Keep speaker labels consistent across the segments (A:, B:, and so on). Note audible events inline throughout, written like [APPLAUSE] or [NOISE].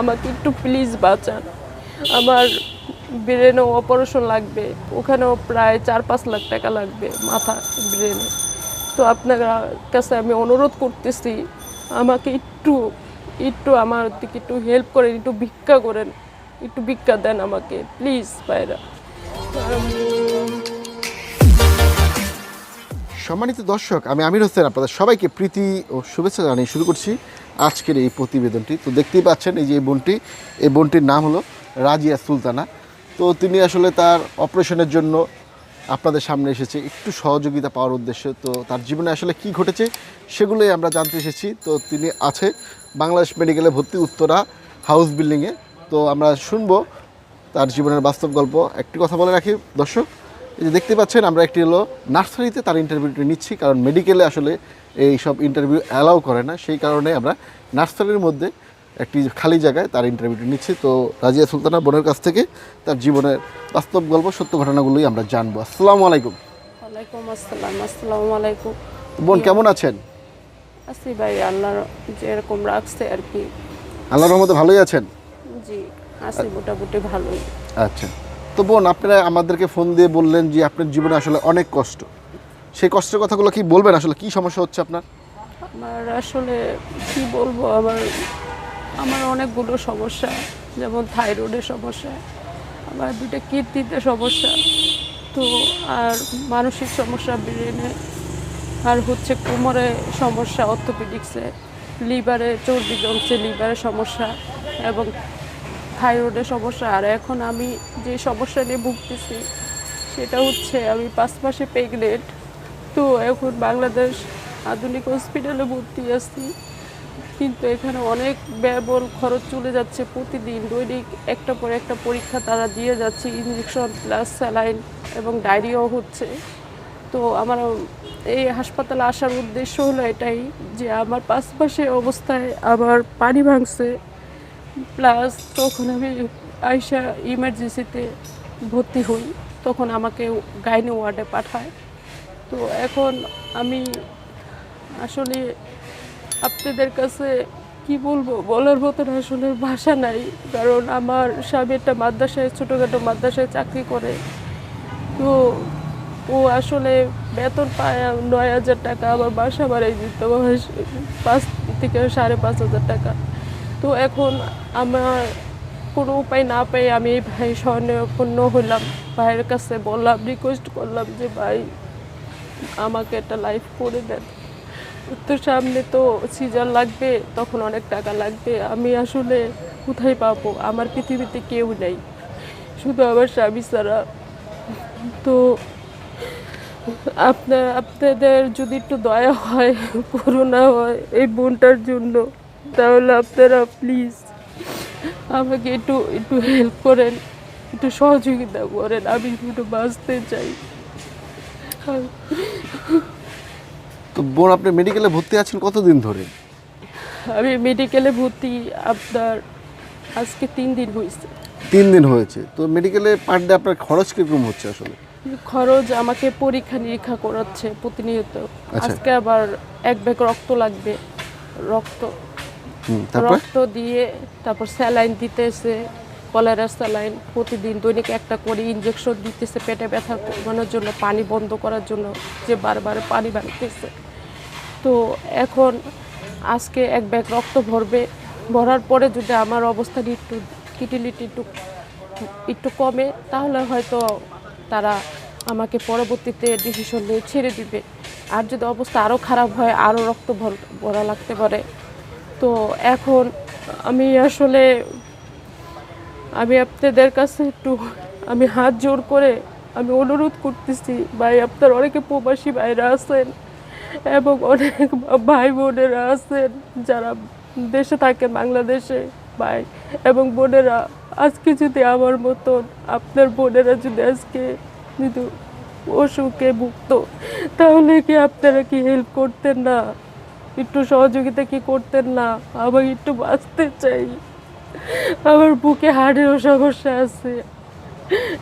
A: আমাকে একটু প্লিজ বাঁচান। আমার ব্রেনেও অপারেশন লাগবে, ওখানেও প্রায় চার পাঁচ লাখ টাকা লাগবে মাথা ব্রেনে তো আপনার কাছে আমি অনুরোধ করতেছি, আমাকে একটু একটু আমার দিকে একটু হেল্প করেন, একটু ভিক্ষা করেন, একটু ভিক্ষা দেন আমাকে প্লিজ ভাইরা।
B: সম্মানিত দর্শক, আমি আমির হোসেন, আপনাদের সবাইকে প্রীতি ও শুভেচ্ছা জানিয়ে শুরু করছি। আজকের এই প্রতিবেদনটি। তো দেখতেই পাচ্ছেন এই যে এই বোনটি, এই বোনটির নাম হলো রাজিয়া সুলতানা। তো তিনি আসলে তার অপারেশনের জন্য আপনাদের সামনে এসেছে। একটু সহযোগিতা পাওয়ার উদ্দেশ্যে, তো তার জীবনে আসলে কি ঘটেছে সেগুলোই আমরা জানতে এসেছি। তো তিনি আছে বাংলাদেশ মেডিকেলে ভর্তি উত্তরা হাউস বিল্ডিংয়ে। তো আমরা শুনব তার জীবনের বাস্তব গল্প। একটি কথা বলে রাখি, দর্শক, এই যে দেখতে পাচ্ছেন, আমরা একটি হলো নার্সারিতে তার ইন্টারভিউটি নিচ্ছি। কারণ মেডিকেলে আসলে এই সব ইন্টারভিউ অ্যালাউ করে না। সেই কারণে আমরা নার্সারির মধ্যে একটি খালি জায়গায় তার ইন্টারভিউটি নিচ্ছি। তো রাজিয়া সুলতানা বোনের কাছ থেকে তার জীবনের বাস্তব গল্প সত্য ঘটনাগুলোই আমরা জানব। আসসালামু আলাইকুম।
A: ওয়ালাইকুম আসসালাম আসসালামু আলাইকুম।
B: বোন কেমন আছেন?
A: আসি ভাই আল্লাহ যেরকম রাখছে আর কি।
B: আল্লাহর রহমতে ভালোই আছেন?
A: জি আসি মোটামুটি ভালোই।
B: আচ্ছা। তো বোন আপনারা আমাদেরকে ফোন দিয়ে বললেন যে আপনার জীবনে আসলে অনেক কষ্ট। সেই কষ্টের কথাগুলো কি বলবেন? আসলে কি সমস্যা হচ্ছে আপনার?
A: আমার আসলে কি বলব? আমার আমার অনেকগুলো সমস্যা, যেমন থাইরয়েডের সমস্যা, আমার দুটো কিডনিতে সমস্যা, তো আর মানসিক সমস্যা, ব্রেনে, আর হচ্ছে কোমরে সমস্যা, অর্থোপেডিক্সে, লিভারে চর্বি জমছে লিভারের সমস্যা, এবং থাইরয়েডের সমস্যা। আর এখন আমি যে সমস্যা নিয়ে ভুগতেছি, সেটা হচ্ছে আমি পাঁচ মাসে প্রেগনেন্ট তো এখন বাংলাদেশ আধুনিক হসপিটালে ভর্তি আছি। কিন্তু এখানে অনেক ব্যয়বল খরচ চলে যাচ্ছে প্রতিদিন। দৈনিক একটা পর একটা পরীক্ষা তারা দিয়ে যাচ্ছে ইঞ্জেকশন প্লাস স্যালাইন এবং ডায়রিয়াও হচ্ছে। তো আমার এই হাসপাতালে আসার উদ্দেশ্য হলো এটাই যে আমার মাসে অবস্থায় আমার পানি ভাঙছে। প্লাস তখন আমি আইসা ইমার্জেন্সিতে ভর্তি হই। তখন আমাকে গাইনি ওয়ার্ডে পাঠায়। তো এখন আমি আসলে আপনাদের কাছে কি বলব? বলার মতন আসলে ভাষা নাই। কারণ আমার স্বামী একটা মাদ্রাসায়, ছোটোখাটো মাদ্রাসায় চাকরি করে। তো ও আসলে বেতন পায় নয় হাজার টাকা, আবার বাসা বাড়াই দিত। পাঁচ থেকে সাড়ে পাঁচ হাজার টাকা। তো এখন আমার কোনো উপায় না পেয়ে আমি ভাই স্বর্ণপন্ন হলাম। ভাইয়ের কাছে বললাম রিকোয়েস্ট করলাম যে, ভাই আমাকে একটা লাইফ করে দেন। তো সামনে তো সিজার লাগবে, তখন অনেক টাকা লাগবে। আমি আসলে কোথায় পাবো? আমার পৃথিবীতে কেউ নেই। শুধু আমার স্বামী ছাড়া। তো আপনার আপনাদের যদি একটু দয়া হয় করোনা হয় এই বোনটার জন্য, তাহলে আপনারা প্লিজ আমাকে একটু একটু হেল্প করেন, একটু সহযোগিতা করেন। আমি একটু বাঁচতে চাই।
B: তো বোন আপনি মেডিকেলে ভর্তি আছেন কতদিন ধরে?
A: আমি মেডিকেলে ভর্তি আপনার আজকে তিন দিন হয়েছে।
B: তিন দিন হয়েছে। তো মেডিকেলে পার ডে আপনার খরচ কীরকম হচ্ছে আসলে?
A: খরচ আমাকে পরীক্ষা নিরীক্ষা করাচ্ছে প্রতিনিয়ত।
B: আচ্ছা।
A: আজকে আবার এক ব্যাগ রক্ত লাগবে রক্ত।
B: হুম, তারপর?
A: রক্ত দিয়ে তারপর স্যালাইন দিতেছে। কলেরা স্যালাইন প্রতিদিন দৈনিক একটা করে ইঞ্জেকশন দিতেছে পেটে ব্যথা কমানোর জন্য, পানি বন্ধ করার জন্য, যে বারবার পানি বাড়তেছে। তো এখন আজকে এক ব্যাগ রক্ত ভরবে, ভরার পরে যদি আমার অবস্থাটা একটু কিটিলিটি একটু একটু কমে, তাহলে হয়তো তারা আমাকে পরবর্তীতে ডিসিশন নিয়ে ছেড়ে দিবে। আর যদি অবস্থা আরও খারাপ হয় আরও রক্ত ভর- ভরা লাগতে পারে। তো এখন আমি আসলে আমি আপনাদের কাছে একটু, আমি হাত জোর করে আমি অনুরোধ করতেছি, ভাই, আপনার অনেকে প্রবাসী ভাইরা আছেন এবং অনেক ভাই বোনেরা আছেন যারা দেশে থাকেন বাংলাদেশে, ভাই, এবং বোনেরা, আজকে যদি আমার মতন আপনার বোনেরা যদি আজকে যদি অসুখে ভুগত, তাহলে কি আপনারা কি হেল্প করতেন না? একটু সহযোগিতা কি করতেন না? আমাকে একটু বাঁচতে চাই। আমার বুকে হাড়েরও সমস্যা আছে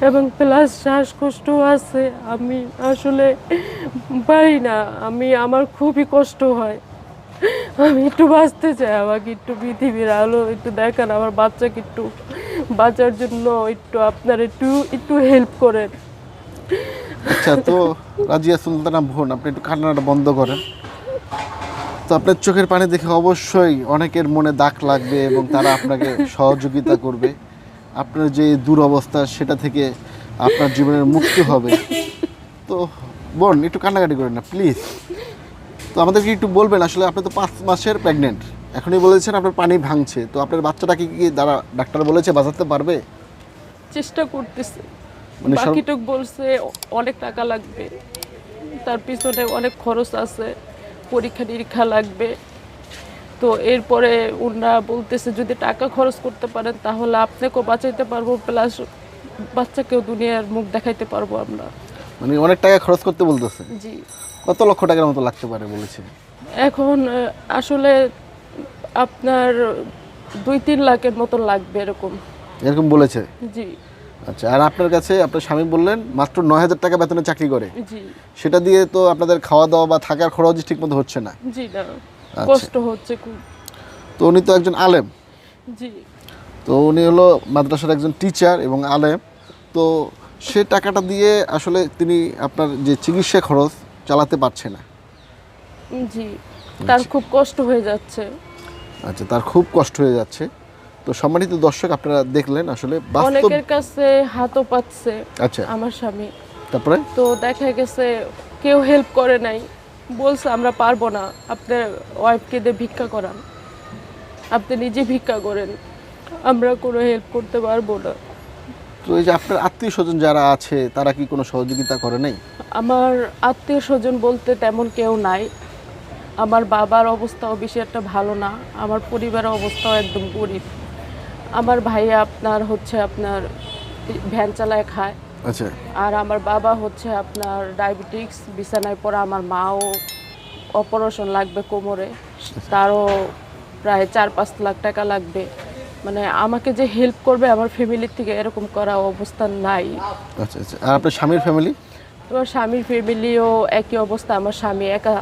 A: এবং প্লাস শ্বাসকষ্টও আছে। আমি আসলে পারি না। আমি, আমার খুবই কষ্ট হয়। আমি একটু বাঁচতে চাই আমাকে একটু পৃথিবীর আলো একটু দেখান, আমার বাচ্চাকে একটু বাঁচার জন্য একটু আপনার একটু একটু হেল্প করেন।
B: আচ্ছা তো রাজিয়া সুলতানা বোন, আপনি একটু কান্নাটা বন্ধ করেন। তো আপনার চোখের পানি দেখে অবশ্যই অনেকের মনে দাগ লাগবে এবং তারা আপনাকে [LAUGHS] সহযোগিতা করবে। আপনার যে দুরবস্থা সেটা থেকে আপনার জীবনের মুক্তি হবে। তো বোন একটু কান্নাকাটি করেন না প্লিজ তো আমাদেরকে একটু বলবেন আসলে আপনি তো পাঁচ মাসের প্রেগনেন্ট এখনই বলেছেন আপনার পানি ভাঙছে। তো আপনার বাচ্চাটাকে কি দ্বারা ডাক্তার বলেছে বাঁচাতে পারবে?
A: চেষ্টা করতেছে।
B: মানে
A: বাকিটুক বলছে অনেক টাকা লাগবে। তার পিছনে অনেক খরচ আছে। পরীক্ষা নিরীক্ষা লাগবে। তো এরপরে ওনারা বলতেছে যদি টাকা খরচ করতে পারেন তাহলে আপনাকেও বাঁচাইতে পারব প্লাস বাচ্চাকেও দুনিয়ার মুখ দেখাইতে পারব আমরা।
B: মানে অনেক টাকা খরচ করতে বলতেছে?
A: জি।
B: কত লক্ষ টাকার মতো লাগতে পারে বলেছে?
A: এখন আসলে আপনার দুই তিন লাখের মতো লাগবে এরকম।
B: এরকম বলেছে?
A: জি।
B: আচ্ছা আর আপনার কাছে আপনার স্বামী বললেন মাত্র নয় হাজার টাকা বেতনে চাকরি করে। সেটা দিয়ে তো আপনাদের খাওয়া দাওয়া বা থাকার খরচ ঠিক মতো হচ্ছে না।
A: জি না
B: আচ্ছা।
A: কষ্ট হচ্ছে খুব।
B: তো উনি তো একজন আলেম।
A: জি।
B: তো উনি হলো মাদ্রাসার একজন টিচার এবং আলেম। তো সে টাকাটা দিয়ে আসলে তিনি আপনার যে চিকিৎসা খরচ চালাতে পারছে না।
A: জি তার খুব কষ্ট হয়ে যাচ্ছে।
B: আচ্ছা তার খুব কষ্ট হয়ে যাচ্ছে। তো সম্মানিত দর্শক আপনারা দেখলেন আসলে
A: অনেকের কাছে হাতও পাচ্ছে
B: আচ্ছা।
A: আমার স্বামী।
B: তারপরে?
A: তো দেখা গেছে কেউ হেল্প করে নাই। বলছে আমরা পারব না। আপনার ওয়াইফকে দিয়ে ভিক্ষা করান। আপনি নিজে ভিক্ষা করেন। আমরা কোনো হেল্প করতে পারব না।
B: তো এই যে আপনার আত্মীয় স্বজন যারা আছে তারা কি কোনো সহযোগিতা করে নাই?
A: আমার আত্মীয় স্বজন বলতে তেমন কেউ নাই। আমার বাবার অবস্থাও বেশি একটা ভালো না। আমার পরিবারের অবস্থাও একদম গরিব। আমার ভাইয়া আপনার হচ্ছে আপনার ভ্যান চালায় খায়।
B: আচ্ছা।
A: আর আমার বাবা হচ্ছে আপনার ডায়াবেটিক্স বিছানায় পড়া আমার মাও অপারেশন লাগবে কোমরে। তারও প্রায় চার পাঁচ লাখ টাকা লাগবে। মানে আমাকে যে হেল্প করবে আমার ফ্যামিলির থেকে এরকম করা অবস্থা নাই।
B: আচ্ছা আচ্ছা। আর আপনার স্বামীর ফ্যামিলি
A: আমার স্বামীর ফ্যামিলিও একই অবস্থা। আমার স্বামী একা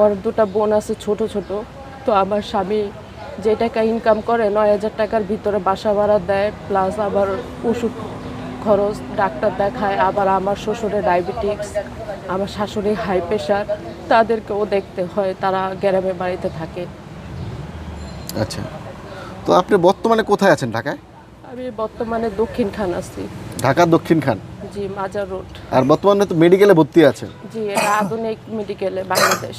A: ওর দুটো বোন আছে ছোট ছোট। তো আমার স্বামী যে টাকা ইনকাম করে নয় হাজার টাকার ভিতরে বাসা ভাড়া দেয় প্লাস আবার ওষুধ খরচ ডাক্তার দেখায় আবার আমার শ্বশুরের ডায়াবেটিক্স আমার শাশুড়ি হাই প্রেশার তাদেরকেও দেখতে হয় তারা গ্রামে বাড়িতে থাকে।
B: আচ্ছা। তো আপনি বর্তমানে কোথায় আছেন ঢাকায়?
A: আমি বর্তমানে দক্ষিণ খান আছি।
B: ঢাকা দক্ষিণ খান?
A: জি মাজার রোড।
B: আর বর্তমানে তো মেডিকেলে ভর্তি আছেন?
A: জি এটা আধুনিক মেডিকেলে বাংলাদেশ।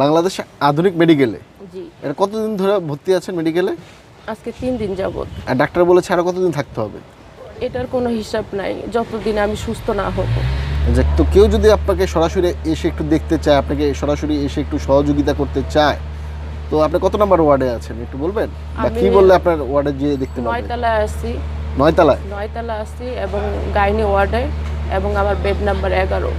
B: বাংলাদেশ আধুনিক মেডিকেলে
A: জি।
B: এটা কতদিন ধরে ভর্তি আছেন মেডিকেলে
A: আজকে তিন দিন যাবত
B: আর ডাক্তার বলেছে আরও কতদিন থাকতে হবে?
A: এটার কোনো হিসাব নাই। যতদিন আমি সুস্থ না হব।
B: যে তো কেউ যদি আপনাকে সরাসরি এসে একটু দেখতে চায় আপনাকে সরাসরি এসে একটু সহযোগিতা করতে চায় তো আপনি কত নম্বর ওয়ার্ডে আছেন? একটু বলবেন? বা কি বললে আপনার ওয়ার্ডে গিয়ে দেখতে পাবেন
A: নয়তলায় আছি।
B: নয়তলায়?
A: নয়তলা আছি এবং গাইনি ওয়ার্ডে এবং আমার বেড নাম্বার এগারো।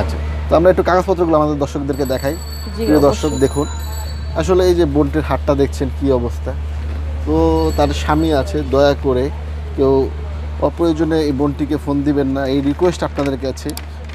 B: আচ্ছা তো আমরা একটু কাগজপত্রগুলো আমাদের দর্শকদেরকে দেখাই। প্রিয় দর্শক দেখুন। আসলে এই যে বোনটির হাটটা দেখছেন কি অবস্থা? তো তার স্বামী আছে দয়া করে কেউ অপ্রয়োজনে এই বোনটিকে ফোন দিবেন না। এই রিকোয়েস্ট আপনাদের কাছে।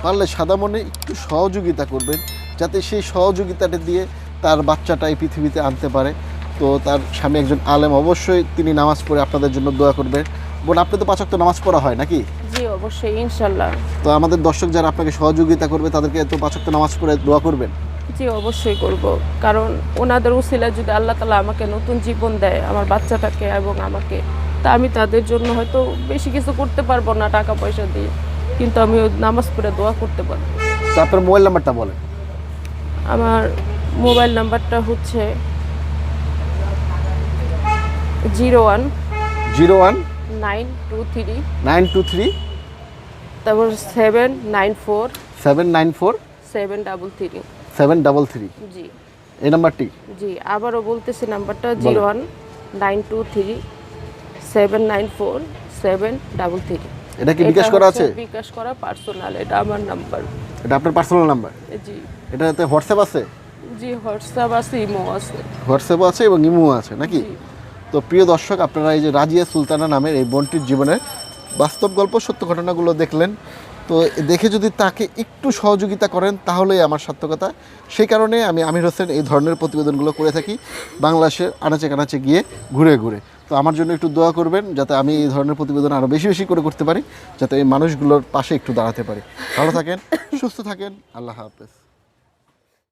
B: পারলে সাদা মনে একটু সহযোগিতা করবেন যাতে সেই সহযোগিতাটা দিয়ে তার বাচ্চাটা এই পৃথিবীতে আনতে পারে। তো তার স্বামী একজন আলেম অবশ্যই তিনি নামাজ পড়ে আপনাদের জন্য দোয়া করবেন। বোন আপনি তো পাচক তো নামাজ পড়া হয় নাকি?
A: জি অবশ্যই ইনশাল্লাহ
B: তো আমাদের দর্শক যারা আপনাকে সহযোগিতা করবে তাদেরকে তো পাচক তো নামাজ পড়ে দোয়া করবেন।
A: জি অবশ্যই করব। কারণ ওনাদের উসিলায় যদি আল্লাহ তালা আমাকে নতুন জীবন দেয় আমার বাচ্চাটাকে এবং আমাকে তা আমি তাদের জন্য হয়তো বেশি কিছু করতে পারব না টাকা পয়সা দিয়ে। কিন্তু আমি নামাজ পড়ে দোয়া করতে পারব।
B: তো আপনার মোবাইল নাম্বারটা বলেন।
A: আমার মোবাইল নাম্বারটা হচ্ছে zero one
B: zero one
A: nine two three
B: nine two three
A: তারপর seven nine four
B: seven nine four
A: seven double three
B: seven double three
A: জি।
B: এই নাম্বারটি?
A: জি আবারও বলতেছি নাম্বারটা zero one nine two three seven nine four seven double three
B: এটা কি বিকাশ করা আছে?
A: বিকাশ করা পার্সোনাল এটা আমার নাম্বার।
B: এটা আপনার পার্সোনাল নাম্বার?
A: জি।
B: এটাতে হোয়াটসঅ্যাপ আছে?
A: জি হোয়াটসঅ্যাপ আছে ইমো আছে।
B: হোয়াটসঅ্যাপ আছে এবং ইমো আছে নাকি? তো প্রিয় দর্শক আপনারা এই যে রাজিয়া সুলতানা নামের এই বোনটির জীবনের বাস্তব গল্প সত্য ঘটনাগুলো দেখলেন। তো দেখে যদি তাকে একটু সহযোগিতা করেন, তাহলেই আমার সার্থকতা। সেই কারণে আমি আমির হোসেন এই ধরনের প্রতিবেদনগুলো করে থাকি বাংলাদেশের আনাচে কানাচে গিয়ে ঘুরে ঘুরে। তো আমার জন্য একটু দোয়া করবেন যাতে আমি এই ধরনের প্রতিবেদন আরও বেশি বেশি করে করতে পারি, যাতে এই মানুষগুলোর পাশে একটু দাঁড়াতে পারি। ভালো থাকেন, সুস্থ থাকেন, আল্লাহ হাফেজ।